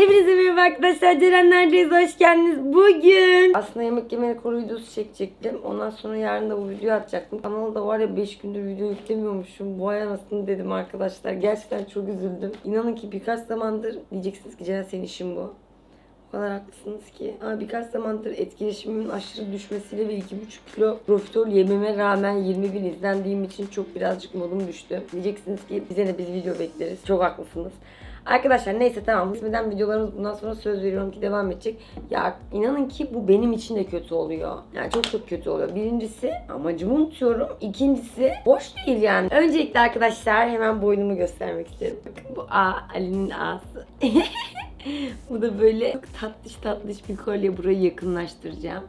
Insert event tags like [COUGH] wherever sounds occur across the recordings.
Hepinize merhaba arkadaşlar. Cerenlerdeyiz. Hoş geldiniz. Bugün aslında yemek yemeni kuru videosu çekecektim. Ondan sonra yarın da bu videoyu atacaktım. Kanalda var ya 5 gündür video yüklemiyormuşum. Bu ay anasını dedim arkadaşlar. Gerçekten çok üzüldüm. İnanın ki birkaç zamandır diyeceksiniz ki Ceren senin işin bu. O kadar haklısınız ki. Ama birkaç zamandır etkileşimimin aşırı düşmesiyle ve 2,5 kilo profiterol yememe rağmen 20 bin izlendiğim için çok birazcık modum düştü. Diyeceksiniz ki bize ne biz video bekleriz. Çok haklısınız. Arkadaşlar neyse tamam hızmeden videolarımız bundan sonra söz veriyorum ki devam edecek. Ya inanın ki bu benim için de kötü oluyor. Yani çok çok kötü oluyor. Birincisi amacımı unutuyorum. İkincisi boş değil yani. Öncelikle arkadaşlar hemen boynumu göstermek isterim. Bakın bu A Ali'nin A'sı. [LAUGHS] bu da böyle çok tatlış tatlış bir kolye. Burayı yakınlaştıracağım.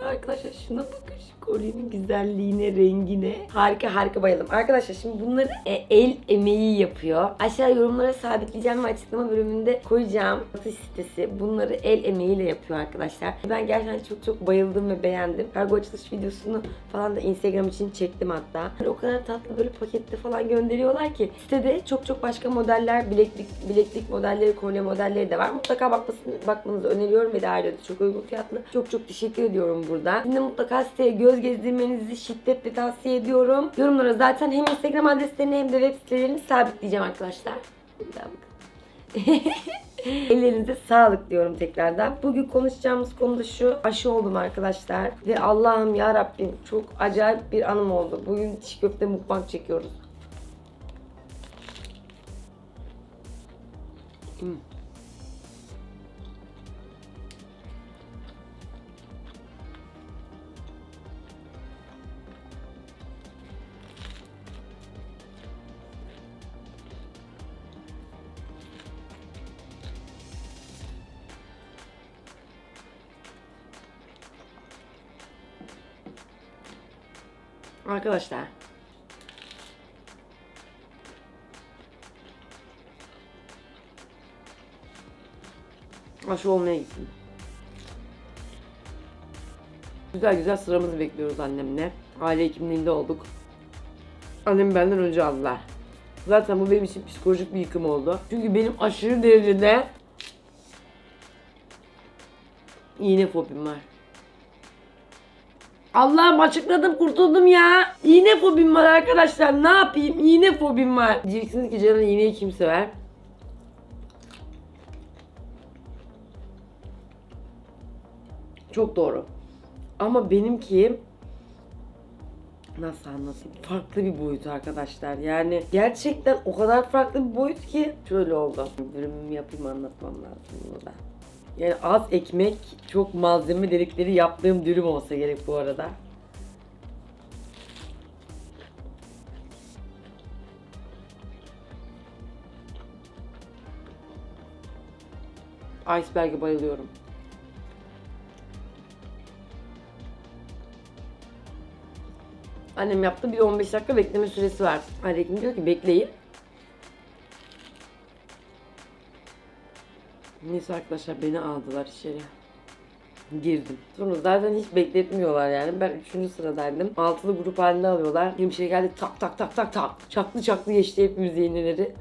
Ya Arkadaşlar şuna bakın kolyenin güzelliğine, rengine. Harika harika bayıldım. Arkadaşlar şimdi bunları e, el emeği yapıyor. Aşağı yorumlara sabitleyeceğim ve açıklama bölümünde koyacağım. Satış sitesi bunları el emeğiyle yapıyor arkadaşlar. Ben gerçekten çok çok bayıldım ve beğendim. Kargo açılış videosunu falan da Instagram için çektim hatta. Hani o kadar tatlı böyle pakette falan gönderiyorlar ki sitede çok çok başka modeller, bileklik bileklik modelleri, kolye modelleri de var. Mutlaka bakmasını, bakmanızı öneriyorum ve de ayrıca çok uygun fiyatlı. Çok çok teşekkür ediyorum burada. Şimdi mutlaka siteye göz gezdirmenizi şiddetle tavsiye ediyorum. Yorumlara zaten hem Instagram adreslerini hem de web sitelerini sabitleyeceğim arkadaşlar. [LAUGHS] Ellerinize sağlık diyorum tekrardan. Bugün konuşacağımız konu da şu. Aşı oldum arkadaşlar. Ve Allah'ım ya Rabbim çok acayip bir anım oldu. Bugün çiğ köfte mukbang çekiyoruz. Hmm. Arkadaşlar. Aşı olmaya gittim. Güzel güzel sıramızı bekliyoruz annemle. Aile hekimliğinde olduk. Annem benden önce aldılar. Zaten bu benim için psikolojik bir yıkım oldu. Çünkü benim aşırı derecede iğne fobim var. Allah'ım açıkladım kurtuldum ya. İğne fobim var arkadaşlar. Ne yapayım? İğne fobim var. Diyeceksiniz ki Ceren iğneyi kim sever? Çok doğru. Ama benimki nasıl anlatayım? Farklı bir boyut arkadaşlar. Yani gerçekten o kadar farklı bir boyut ki şöyle oldu. Dürümümü yapayım anlatmam lazım bunu. Yani az ekmek, çok malzeme dedikleri yaptığım dürüm olsa gerek bu arada. Iceberg'e bayılıyorum. Annem yaptı bir 15 dakika bekleme süresi var. Aleyküm diyor ki bekleyin. Neyse arkadaşlar beni aldılar içeri. Girdim. Sonra zaten hiç bekletmiyorlar yani. Ben 3. sıradaydım. Altılı grup halinde alıyorlar. Hemşire geldi tak tak tak tak tak. Çaklı çaklı geçti hepimiz iğneleri.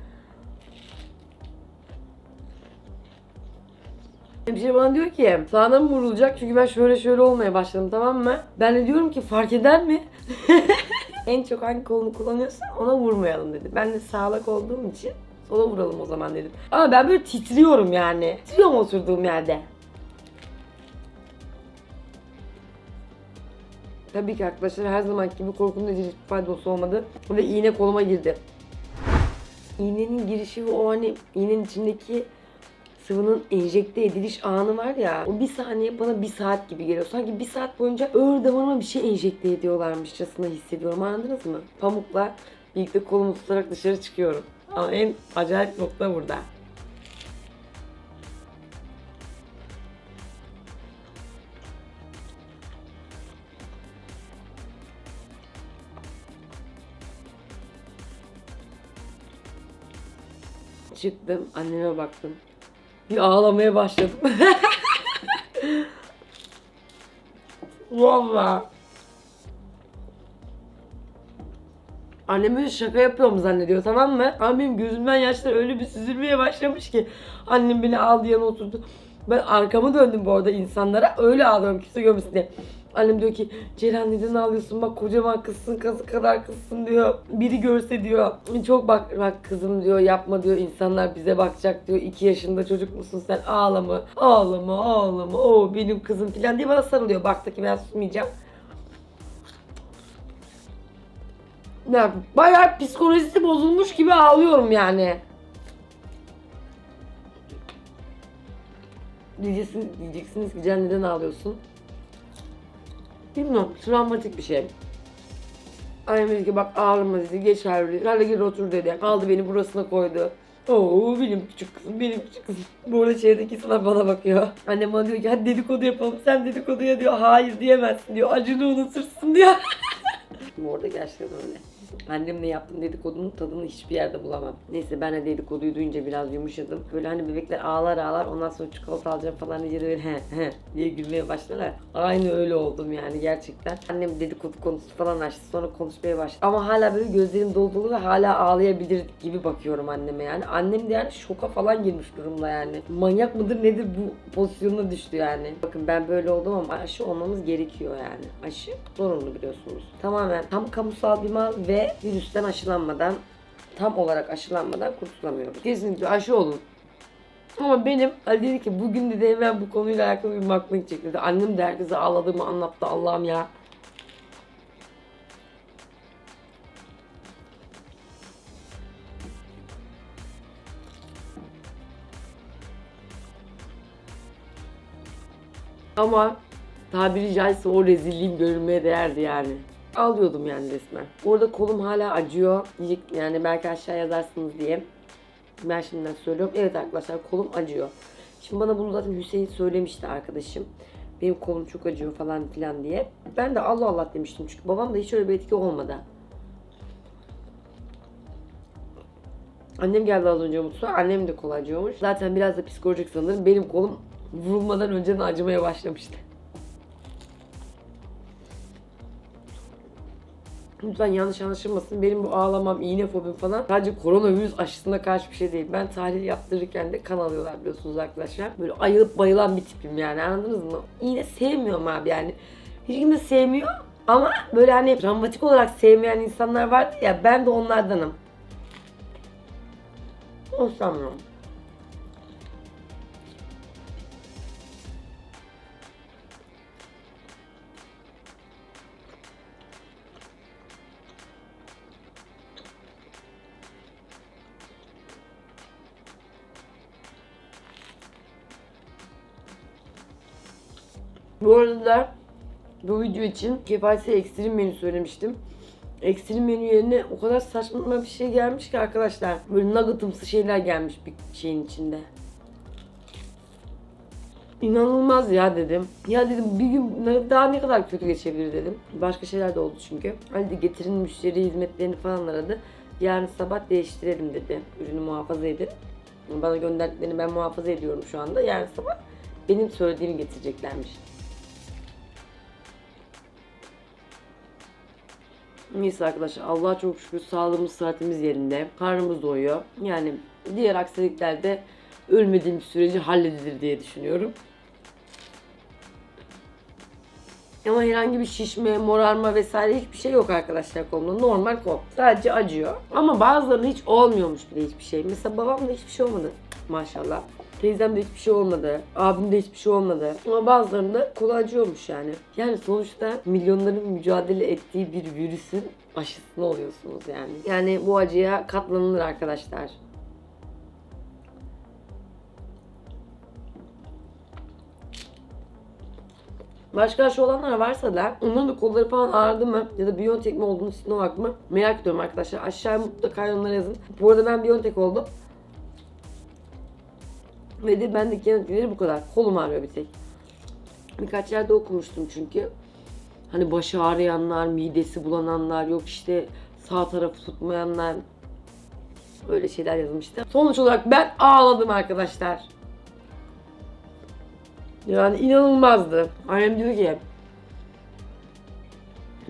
Hemşire bana diyor ki sağına mı vurulacak? Çünkü ben şöyle şöyle olmaya başladım tamam mı? Ben de diyorum ki fark eder mi? [LAUGHS] en çok hangi kolunu kullanıyorsan ona vurmayalım dedi. Ben de sağlak olduğum için sola vuralım o zaman dedim. Ama ben böyle titriyorum yani. Titriyorum oturduğum yerde. Tabii ki arkadaşlar her zaman gibi korkunun hiçbir faydası olmadı. Ve iğne koluma girdi. İğnenin girişi ve o hani iğnenin içindeki sıvının enjekte ediliş anı var ya o bir saniye bana bir saat gibi geliyor. Sanki bir saat boyunca ağır damarıma bir şey enjekte ediyorlarmışçasına hissediyorum anladınız mı? Pamukla birlikte kolumu tutarak dışarı çıkıyorum. Ama en acayip nokta burada. Çıktım anneme baktım. Bir ağlamaya başladım. [LAUGHS] Valla. Annem böyle şaka yapıyorum zannediyor tamam mı? Ama benim gözümden yaşlar öyle bir süzülmeye başlamış ki. Annem beni aldı yana oturdu. Ben arkamı döndüm bu arada insanlara. Öyle ağlıyorum kimse görmesin diye. Annem diyor ki Ceren neden ağlıyorsun bak kocaman kızsın kazı kadar kızsın diyor. Biri görse diyor. Çok bak bak kızım diyor yapma diyor insanlar bize bakacak diyor. 2 yaşında çocuk musun sen ağlama ağlama ağlama o benim kızım falan diye bana sarılıyor. Baktı ben susmayacağım. Ya bayağı psikolojisi bozulmuş gibi ağlıyorum yani. Diyeceksiniz, diyeceksiniz ki Can neden ağlıyorsun? Bilmiyorum travmatik bir şey. Annem dedi ki bak ağlama dedi geçer dedi. Hadi gel otur dedi. Aldı beni burasına koydu. Oo benim küçük kızım benim küçük kızım. Bu arada şehirdeki insanlar bana bakıyor. Annem bana diyor ki hadi dedikodu yapalım. Sen dedikoduya diyor hayır diyemezsin diyor. Acını unutursun diyor. [LAUGHS] Bu arada gerçekten öyle. Annemle yaptığım dedikodunun tadını hiçbir yerde bulamam. Neyse ben de dedikoduyu duyunca biraz yumuşadım. Böyle hani bebekler ağlar ağlar ondan sonra çikolata alacağım falan diye de böyle he he diye gülmeye başlarlar. Aynı öyle oldum yani gerçekten. Annem dedikodu konusu falan açtı sonra konuşmaya başladı. Ama hala böyle gözlerim dolu dolu ve hala ağlayabilir gibi bakıyorum anneme yani. Annem de yani şoka falan girmiş durumda yani. Manyak mıdır nedir bu pozisyonuna düştü yani. Bakın ben böyle oldum ama aşı olmamız gerekiyor yani. Aşı zorunlu biliyorsunuz. Tamamen tam kamusal bir mal ve virüsten aşılanmadan tam olarak aşılanmadan kurtulamıyoruz. Kesinlikle aşı olun. Ama benim Ali dedi ki bugün dedi hemen bu konuyla alakalı bir maklık çekti. dedi. Annem de herkese ağladığımı anlattı Allah'ım ya. Ama tabiri caizse o rezilliğim görülmeye değerdi yani. Ağlıyordum yani resmen. Orada kolum hala acıyor. Yani belki aşağı yazarsınız diye. Ben şimdiden söylüyorum. Evet arkadaşlar kolum acıyor. Şimdi bana bunu zaten Hüseyin söylemişti arkadaşım. Benim kolum çok acıyor falan filan diye. Ben de Allah Allah demiştim çünkü babam da hiç öyle bir etki olmadı. Annem geldi az önce mutfağa. Annem de kol acıyormuş. Zaten biraz da psikolojik sanırım. Benim kolum vurulmadan önceden acımaya başlamıştı. Lütfen yanlış anlaşılmasın. Benim bu ağlamam, iğne fobim falan sadece koronavirüs aşısına karşı bir şey değil. Ben tahlil yaptırırken de kan alıyorlar biliyorsunuz arkadaşlar. Böyle ayılıp bayılan bir tipim yani anladınız mı? İğne sevmiyorum abi yani. Hiç kimse sevmiyor ama böyle hani dramatik olarak sevmeyen insanlar vardı ya ben de onlardanım. Hoşlanmıyorum. Bu arada bu video için kefalsi ekstrem menü söylemiştim. Ekstrem menü yerine o kadar saçma bir şey gelmiş ki arkadaşlar. Böyle nuggetımsı şeyler gelmiş bir şeyin içinde. İnanılmaz ya dedim. Ya dedim bir gün daha ne kadar kötü geçebilir dedim. Başka şeyler de oldu çünkü. Hadi getirin müşteri hizmetlerini falan aradı. Yarın sabah değiştirelim dedi. Ürünü muhafaza edin. Bana gönderdiklerini ben muhafaza ediyorum şu anda. Yarın sabah benim söylediğimi getireceklermiş. Neyse arkadaşlar Allah'a çok şükür sağlığımız saatimiz yerinde. Karnımız doyuyor. Yani diğer aksilikler de ölmediğim sürece halledilir diye düşünüyorum. Ama herhangi bir şişme, morarma vesaire hiçbir şey yok arkadaşlar kolumda. Normal kol. Sadece acıyor. Ama bazılarının hiç olmuyormuş bile hiçbir şey. Mesela babamda hiçbir şey olmadı. Maşallah. Teyzemde hiçbir şey olmadı. Abimde hiçbir şey olmadı. Ama bazılarında kolu acıyormuş yani. Yani sonuçta milyonların mücadele ettiği bir virüsün aşısını oluyorsunuz yani. Yani bu acıya katlanılır arkadaşlar. Başka aşı olanlar varsa da onların da kolları falan ağrıdı mı ya da Biontech mi olduğunu Sinovac mı merak ediyorum arkadaşlar. Aşağıya mutlaka yorumlara yazın. Bu arada ben Biontech oldum. De bendeki yan etkileri bu kadar. Kolum ağrıyor bir tek. Birkaç yerde okumuştum çünkü. Hani başı ağrıyanlar, midesi bulananlar, yok işte sağ tarafı tutmayanlar. Öyle şeyler yazmıştı. Sonuç olarak ben ağladım arkadaşlar. Yani inanılmazdı. Annem diyor ki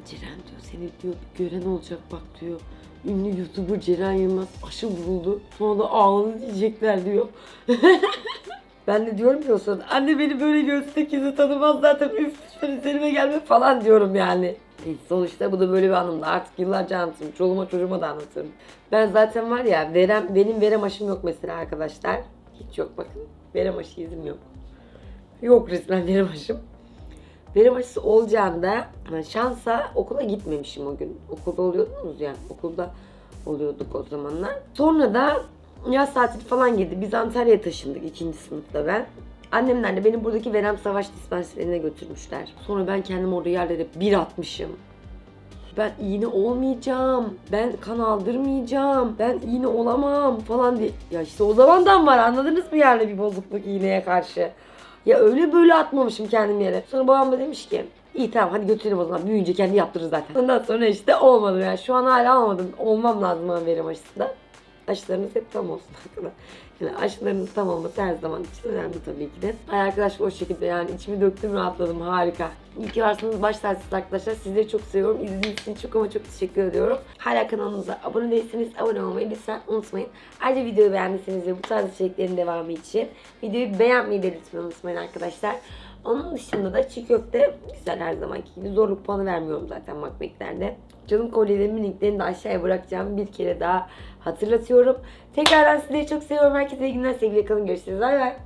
Ceren diyor seni diyor gören olacak bak diyor. Ünlü YouTuber Ceren Yılmaz aşı vuruldu. Sonra da ağladı diyecekler diyor. [LAUGHS] ben de diyorum ki o sırada anne beni böyle görse kimse tanımaz zaten üf lütfen gelme falan diyorum yani. E, sonuçta bu da böyle bir anımda artık yıllarca anlatırım. Çoluğuma çocuğuma da anlatırım. Ben zaten var ya verem, benim verem aşım yok mesela arkadaşlar. Hiç yok bakın. Verem aşı izim yok. Yok resmen verem aşım. Verem aşısı olacağında şansa okula gitmemişim o gün. Okulda oluyordunuz ya. Okulda oluyorduk o zamanlar. Sonra da yaz tatili falan girdi. Biz Antalya'ya taşındık ikinci sınıfta ben. Annemler de beni buradaki Verem Savaş dispanserine götürmüşler. Sonra ben kendim orada yerlere bir atmışım. Ben iğne olmayacağım. Ben kan aldırmayacağım. Ben iğne olamam falan diye. Ya işte o zamandan var anladınız mı yani bir bozukluk iğneye karşı. Ya öyle böyle atmamışım kendim yere. Sonra babam da demiş ki iyi tamam hadi götürelim o zaman. Büyüyünce kendi yaptırır zaten. Ondan sonra işte olmadı yani. Şu an hala almadım. Olmam lazım ben verim aşısında. Aşılarınız hep tam olsun. [LAUGHS] Yani aşılarınız tam olması her zaman için önemli tabii ki de. Ay arkadaşlar o şekilde yani içimi döktüm rahatladım harika. İyi ki varsınız baş tacısınız arkadaşlar. Sizleri çok seviyorum. İzlediğiniz için çok ama çok teşekkür ediyorum. Hala kanalımıza abone değilseniz abone olmayı lütfen unutmayın. Ayrıca videoyu beğendiyseniz ve bu tarz içeriklerin devamı için videoyu beğenmeyi de lütfen unutmayın arkadaşlar. Onun dışında da çiğ köfte güzel her zamanki gibi zorluk puanı vermiyorum zaten makmeklerde. Canım kolyelerimin linklerini de aşağıya bırakacağım bir kere daha hatırlatıyorum. Tekrardan sizleri çok seviyorum. Herkese iyi günler sevgiyle kalın. Görüşürüz. Bay bay.